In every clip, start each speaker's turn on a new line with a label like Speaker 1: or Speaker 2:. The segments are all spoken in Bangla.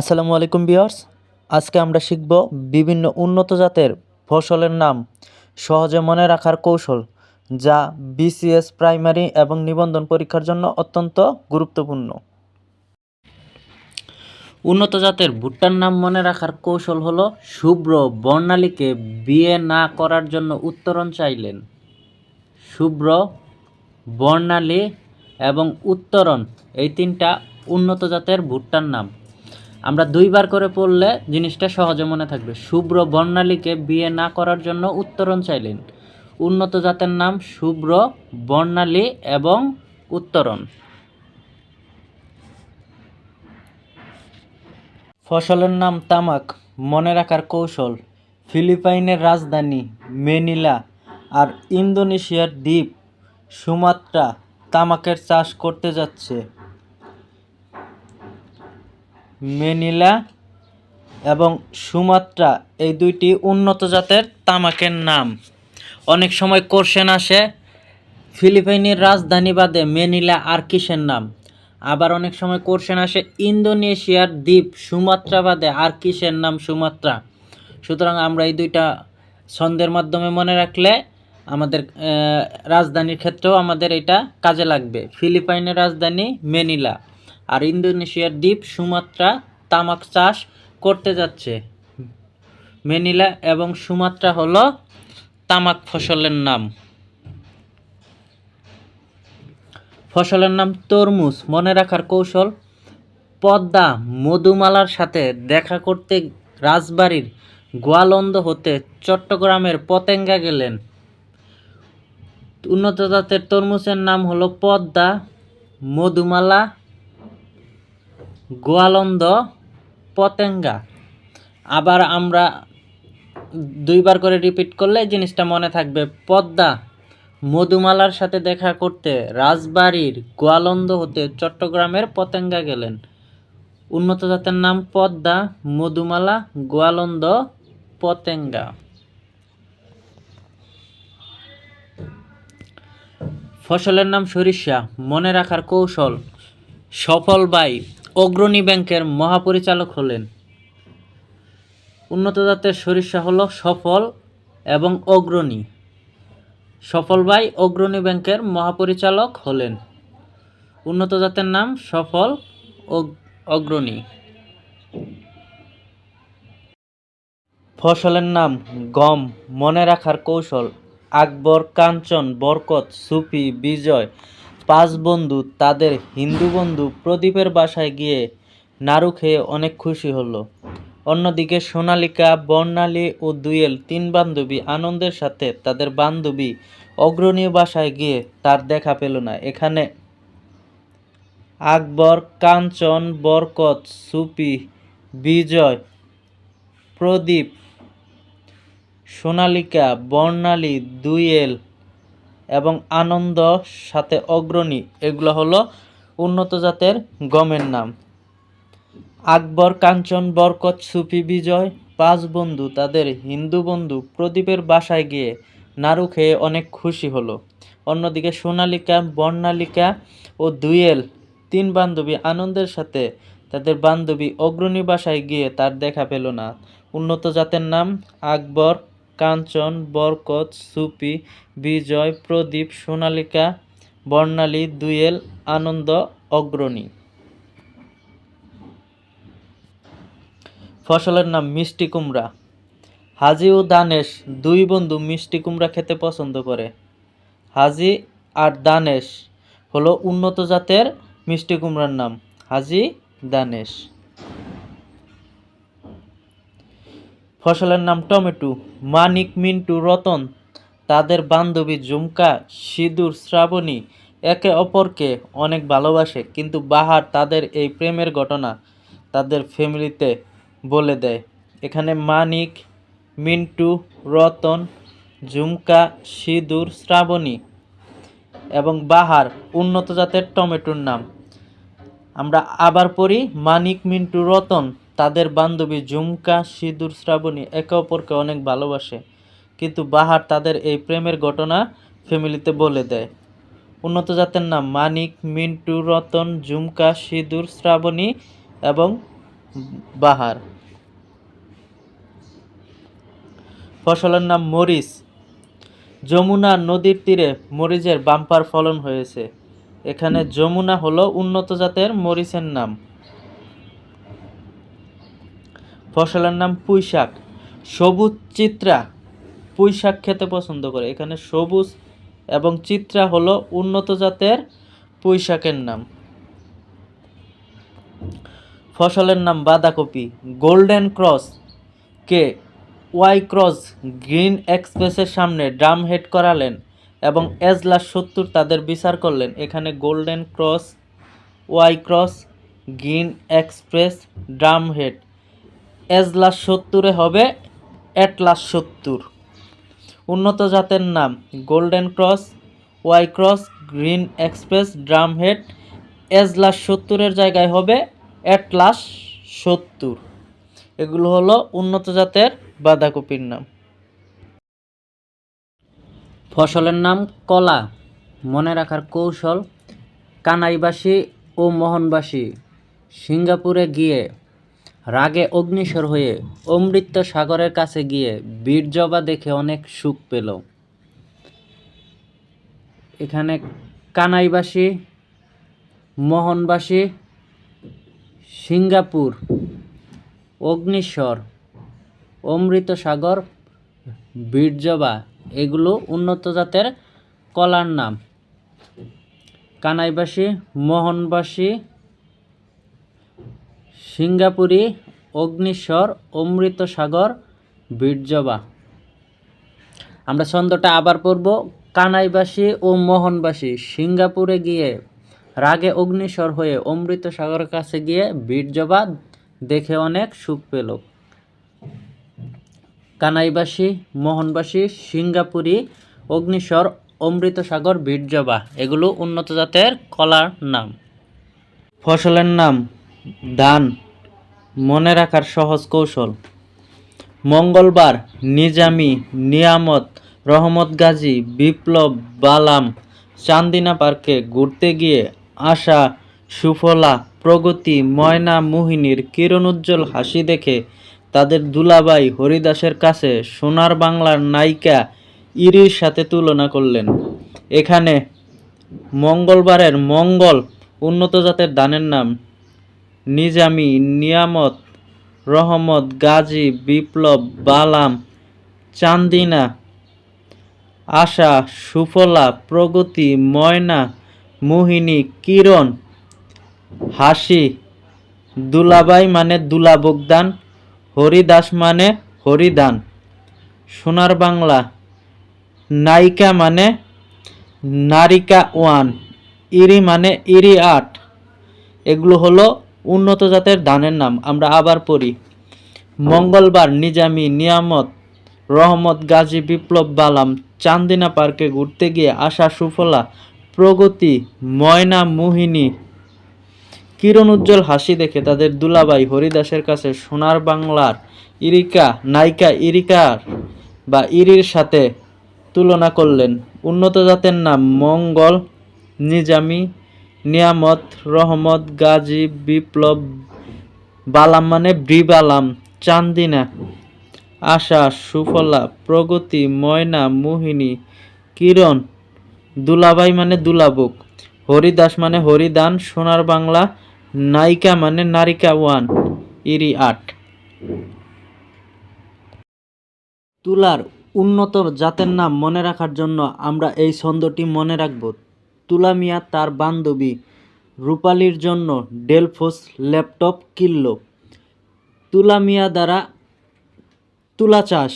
Speaker 1: আসসালামু আলাইকুম বিয়ার্স আজকে আমরা শিখব বিভিন্ন উন্নত জাতের ফসলের নাম সহজে মনে রাখার কৌশল, যা বিসিএস প্রাইমারি এবং নিবন্ধন পরীক্ষার জন্য অত্যন্ত গুরুত্বপূর্ণ। উন্নত জাতের ভুট্টার নাম মনে রাখার কৌশল হলো শুভ্র বর্ণালীকে বিয়ে না করার জন্য উত্তরণ চাইলেন। শুভ্র বর্ণালী এবং উত্তরণ, এই তিনটা উন্নত জাতের ভুট্টার নাম। আমরা দুইবার করে পড়লে জিনিসটা সহজে মনে থাকবে। শুভ্র বর্ণালীকে বিয়ে না করার জন্য উত্তরণ চাইলেন। উন্নত জাতের নাম শুভ্র বর্ণালী এবং উত্তরণ। ফসলের নাম তামাক, মনে রাখার কৌশল, ফিলিপাইনের রাজধানী মেনিলা আর ইন্দোনেশিয়ার দ্বীপ সুমাত্রা তামাকের চাষ করতে যাচ্ছে। মেনিলা এবং সুমাত্রা এই দুইটি উন্নত জাতের তামাকের নাম। অনেক সময় কোশ্চেন আসে, ফিলিপাইনের রাজধানী বাদে মেনিলা আর কিসের নাম? আবার অনেক সময় কোশ্চেন আসে, ইন্দোনেশিয়ার দ্বীপ সুমাত্রা বাদে আর কিসের নাম সুমাত্রা? সুতরাং আমরা এই দুইটা ছন্দের মাধ্যমে মনে রাখলে আমাদের রাজধানীর ক্ষেত্রেও আমাদের এটা কাজে লাগবে। ফিলিপাইনের রাজধানী মেনিলা। আর ইন্দোনেশিয়ার দ্বীপ সুমাত্রা তামাক চাষ করতে যাচ্ছে। মেনিলা এবং সুমাত্রা হলো তামাক ফসলের নাম। ফসলের নাম তরমুজ। মনে রাখার কৌশল, পদ্মা মধুমালার সাথে দেখা করতে রাজবাড়ির গোয়ালন্দ হতে চট্টগ্রামের পতেঙ্গা গেলেন। উন্নত জাতের তরমুজের নাম হলো পদ্মা মধুমালা গোয়ালন্দ, পতেঙ্গা। আবার আমরা দুইবার করে রিপিট করলে জিনিসটা মনে থাকবে, পদ্মা। মধুমালার সাথে দেখা করতে রাজবাড়ির গোয়ালন্দ হতে চট্টগ্রামের পতেঙ্গা গেলেন। উন্নত জাতের নাম পদ্মা, মধুমালা, গোয়ালন্দ, পতেঙ্গা। ফসলের নাম সরিষা, মনে রাখার কৌশল সফল বাই অগ্রণী ব্যাংকের মহাপরিচালক হলেন। উন্নত জাতের সরিষা হল সফল এবং অগ্রণী। সফল ভাই অগ্রণী ব্যাংকের মহাপরিচালক হলেন। উন্নত জাতের নাম সফল অগ- অগ্রণী। ফসলের নাম গম, মনে রাখার কৌশল, আকবর, কাঞ্চন, বরকত, সুফি, বিজয় পাঁচ বন্ধু, তাদের হিন্দু বন্ধু প্রদীপের বাসায় গিয়ে নাড়ু খেয়ে অনেক খুশি হলো। অন্যদিকে সোনালিকা, বর্ণালী ও দুয়েল তিন বান্ধবী আনন্দের সাথে তাদের বান্ধবী অগ্রণী বাসায় গিয়ে তার দেখা পেল না। এখানে আকবর, কাঞ্চন, বরকত সুপি বিজয়, প্রদীপ, সোনালিকা, বর্ণালী দুইয়েল এবং আনন্দ, সাথে অগ্রণী। এগুলো হলো উন্নত জাতের গমের নাম। আকবর, কাঞ্চন, বরকত, সুফি, বিজয়, পাঁচ বন্ধু, তাদের হিন্দু বন্ধু প্রদীপের বাসায় গিয়ে নাড়ু খেয়ে অনেক খুশি হলো। অন্যদিকে সোনালিকা, বর্ণালিকা ও দুয়েল তিন বান্ধবী আনন্দের সাথে তাদের বান্ধবী অগ্রণী বাসায় গিয়ে তার দেখা পেল না। উন্নত জাতের নাম আকবর কাঞ্চন, বরকত, সুপি, বিজয়, প্রদীপ, সোনালিকা, বর্ণালী, দুয়েল, আনন্দ, অগ্রণী। ফসলের নাম মিষ্টি কুমড়া। হাজি ও দানেশ দুই বন্ধু মিষ্টি কুমড়া খেতে পছন্দ করে। হাজি আর দানেশ হলো উন্নত জাতের মিষ্টি কুমড়ার নাম, হাজি দানেশ। ফসলের নাম টমেটো, মানিক, মিন্টু, রতন। তাদের বান্ধবী ঝুমকা, সিঁদুর, শ্রাবণী একে অপরকে অনেক ভালোবাসে, কিন্তু বাহার তাদের এই প্রেমের ঘটনা তাদের ফ্যামিলিতে বলে দেয়। এখানে মানিক, মিন্টু, রতন, ঝুমকা, সিঁদুর, শ্রাবণী এবং বাহার উন্নত জাতের টমেটোর নাম। আমরা আবার পড়ি মানিক, মিন্টু, রতন। তাদের বান্ধবী ঝুমকা, সিঁদুর শ্রাবণী একে অপরকে অনেক ভালোবাসে, কিন্তু বাহার তাদের এই প্রেমের ঘটনা ফ্যামিলিতে বলে দেয়। উন্নত জাতের নাম মানিক, মিন্টু, রতন, ঝুমকা, সিঁদুর, শ্রাবণী এবং বাহার। ফসলের নাম মরিচ। যমুনা নদীর তীরে মরিচের বাম্পার ফলন হয়েছে। এখানে যমুনা হলো উন্নত জাতের মরিচের নাম। ফসলের নাম পুঁই শাক সবুজ চিত্রা পুঁই শাক খেতে পছন্দ করে। এখানে সবুজ এবং চিত্রা হলো উন্নত জাতের পুঁই শাকের নাম। ফসলের নাম বাঁধাকপি। গোল্ডেন ক্রস কে ওয়াই ক্রস গ্রিন এক্সপ্রেসের সামনে ড্রাম হেড করালেন এবং এজলা সত্তর তাদের বিচার করলেন। এখানে golden cross, Y cross, green express, drum head. এজলাস সত্তরে হবে অ্যাটলাস সত্তর। উন্নত জাতের নাম, golden cross, Y cross, green express drum head এজলাস সত্তরের জায়গায় হবে অ্যাটলাস সত্তর। এগুলো হলো উন্নত জাতের বাঁধাকপির নাম। ফসলের নাম কলা। মনে রাখার কৌশল, কানাইবাসী ও মোহনবাসী। সিঙ্গাপুরে গিয়ে রাগে অগ্নিস্বর হয়ে অমৃত সাগরের কাছে গিয়ে বীরজবা দেখে অনেক সুখ পেল। এখানে কানাইবাসী, মোহনবাসী, সিঙ্গাপুর অগ্নিস্বর অমৃত সাগর বীরজবা এগুলো উন্নত জাতের কলার নাম। কানাইবাসী, মোহনবাসী সিঙ্গাপুরি অগ্নিস্বর অমৃত সাগর বীরজবা আমরা ছন্দটা আবার পড়ব। কানাইবাসী ও মোহনবাসী সিঙ্গাপুরে গিয়ে রাগে অগ্নিস্বর হয়ে অমৃত সাগরের কাছে গিয়ে বীরজবা দেখে অনেক সুখ পেল। কানাইবাসী, মোহনবাসী, সিঙ্গাপুরি অগ্নিস্বর অমৃত সাগর বীরজবা এগুলো উন্নত জাতের কলার নাম। ফসলের নাম ধান মনে রাখার সহজ কৌশল। মঙ্গলবার নিজামি, নিয়ামত, রহমত গাজী, বিপ্লব, বালাম, চান্দিনা পার্কে ঘুরতে গিয়ে আশা, সুফলা, প্রগতি, ময়না, মোহিনীর কিরণোজ্জ্বল হাসি দেখে তাদের দুলাবাই হরিদাসের কাছে সোনার বাংলার নায়িকা ইরির সাথে তুলনা করলেন। এখানে মঙ্গলবারের মঙ্গল উন্নত জাতের দানের নাম নিজামি, নিয়ামত, রহমত, গাজী, বিপ্লব, বালাম, চান্দিনা, আশা, সুফলা, প্রগতি, ময়না, মোহিনী, কিরণ, হাসি, দুলাবাই মানে দুলা বগদান, হরিদাস মানে হরিদান। সোনার বাংলা, নায়িকা মানে নারিকা ওয়ান, ইরি মানে ইরি আট। এগুলো হলো উন্নত জাতের ধানের নাম আমরা আবার পড়ি। মঙ্গলবার নিজামি নিয়ামত রহমত গাজী বিপ্লব বালাম চান্দিনা পার্কে ঘুরতে গিয়ে আশা সুফলা প্রগতি ময়না মোহিনী কিরণ উজ্জ্বল হাসি দেখে তাদের দুলাবাই হরিদাসের কাছে সোনার বাংলার ইরিকা, নায়িকা ইরিকার বা ইরির সাথে তুলনা করলেন। উন্নত জাতের নাম মঙ্গল নিজামি নিয়ামত, রহমত, গাজী, বিপ্লব, বালাম মানে ব্রিবালাম চান্দিনা, আশা, সুফলা, প্রগতি, ময়না, মোহিনী, কিরণ দুলাবাই মানে দুলাবুক, হরিদাস মানে হরিদান, সোনার বাংলা, নায়িকা মানে নারিকা ওয়ান, ইরি আট। তুলার উন্নত জাতের নাম মনে রাখার জন্য আমরা এই ছন্দটি মনে রাখব। তুলা মিয়া তার বান্ধবী রূপালীর জন্য ডেলফোস ল্যাপটপ কিনল। তুলা মিয়া দ্বারা তুলা চাষ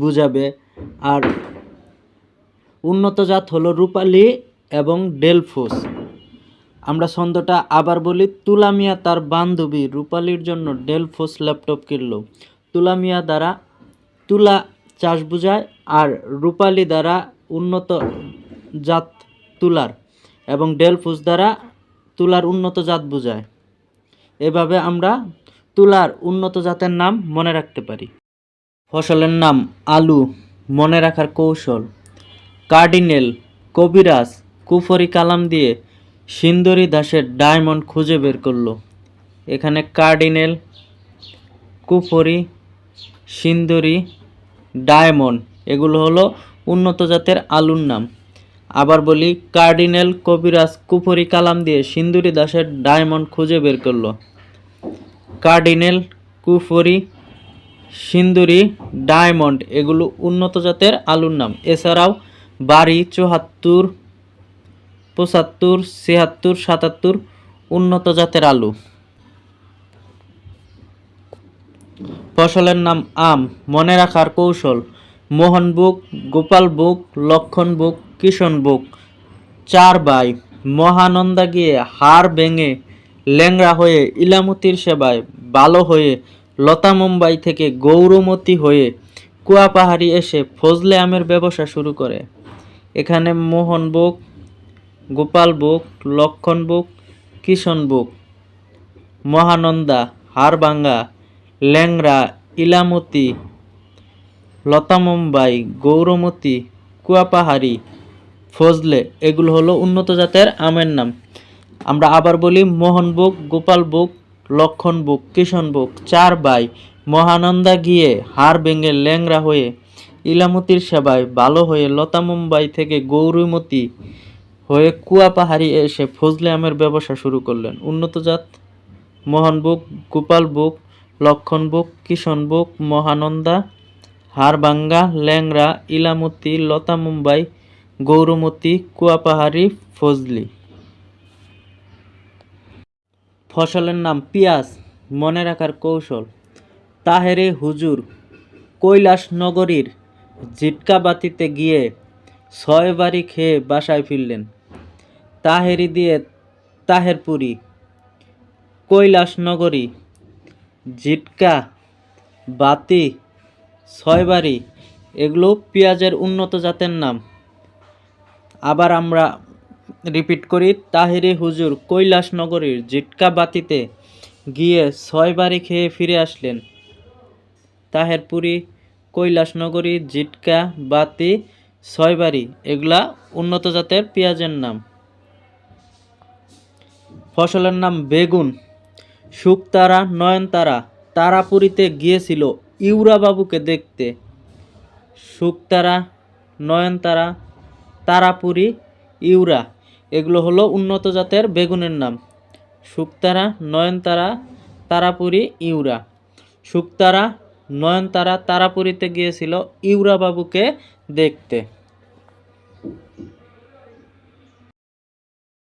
Speaker 1: বুঝাবে আর উন্নত জাত হলো রূপালী এবং ডেলফোস। আমরা ছন্দটা আবার বলি, তুলা মিয়া তার বান্ধবী রূপালীর জন্য ডেলফোস ল্যাপটপ কিনল। তুলা মিয়া দ্বারা তুলা চাষ বুঝায় আর রূপালী দ্বারা উন্নত জাত তুলার এবং ডেলফোস দ্বারা তুলার উন্নত জাত বোঝায়। এভাবে আমরা তুলার উন্নত জাতের নাম মনে রাখতে পারি। ফসলের নাম আলু, মনে রাখার কৌশল। কার্ডিনেল, কবিরাজ, কুফরি কালাম দিয়ে সিন্দরি দাসের ডায়মন্ড খুঁজে বের করল। এখানে কার্ডিনেল, কুফরি, সিন্দুরি, ডায়মন্ড, এগুলো হলো উন্নত জাতের আলুর নাম। আবার বলি, কার্ডিনেল কবিরাজ কুফরি কালাম দিয়ে সিন্দুরি দাসের ডায়মন্ড খুঁজে বের করল। কার্ডিনেল কুফরি, সিন্দুরি, ডায়মন্ড এগুলো উন্নত জাতের আলুর নাম। এছাড়াও বাড়ি চুহাত্তর পঁচাত্তর, ছিয়াত্তর, সাতাত্তর উন্নত জাতের আলু। ফসলের নাম আম। মনে রাখার কৌশল মোহন বুক গোপাল বুক লক্ষণ বুক কিষণ বুক। চার বাই মহানন্দা গিয়ে হাড় ভেঙে ল্যাংড়া হয়ে ইলামতির সেবায় ভালো হয়ে লতা মুম্বাই থেকে গৌরমতী হয়ে কুয়াপাহাড়ি এসে ফজলে আমের ব্যবসা শুরু করে। এখানে মোহন বুক, গোপাল বুক, লক্ষণ বুক, কিষণ বুক, মহানন্দা, হাড়ভাঙ্গা, ল্যাংড়া, ইলামতি, লতা মুম্বাই, গৌরমতি, কুয়াপাহাড়ি ফজলে, এগুলো হলো উন্নত জাতের আমের নাম। আমরা আবার বলি মোহনবুক গোপাল বুক, লক্ষণ বুক, কিষণ বুক, চার বাই, মহানন্দা গিয়ে হাড় ভেঙে ল্যাংরা হয়ে ইলামতির সেবায় ভালো হয়ে লতা মুম্বাই থেকে গৌরমতি হয়ে কুয়াপাহাড়ি এসে ফজলে আমের ব্যবসা শুরু করলেন। উন্নত জাত, মোহন বুক, গোপাল বুক, লক্ষণ বুক, কিষণ বুক, মহানন্দা হাড়ভাঙ্গা ল্যাংড়া, ইলামতি, লতা মুম্বাই গৌরমতি, কুয়াপাহাড়ি, ফজলি। ফসলের নাম পিঁয়াজ, মনে রাখার কৌশল। তাহেরে হুজুর কৈলাস নগরীর জিটকাবাতিতে গিয়ে ছয় বাড়ি খেয়ে বাসায় ফিরলেন। তাহেরি দিয়ে তাহেরপুরি কৈলাস নগরী জিটকা বাতি ছয়বাড়ি এগুলো পেঁয়াজের উন্নত জাতের নাম। আবার আমরা রিপিট করি, তাহিরি হুজুর কৈলাস নগরীর জিটকা বাতিতে গিয়ে ছয় বাড়ি খেয়ে ফিরে আসলেন। তাহেরপুরি, কৈলাসনগরী জিটকা বাতি ছয়বাড়ি এগুলা উন্নত জাতের পেঁয়াজের নাম। ফসলের নাম বেগুন। শুকতারা, নয়নতারা, তারাপুরীতে গিয়েছিল ইউরা বাবুকে দেখতে। শুকতারা, নয়নতারা তারাপুরি, ইউরা। এগুলো হলো উন্নত জাতের বেগুনের নাম। শুকতারা, নয়নতারা, তারাপুরি, ইউরা। শুকতারা, নয়নতারা তারাপুরীতে গিয়েছিল ইউরা বাবুকে দেখতে।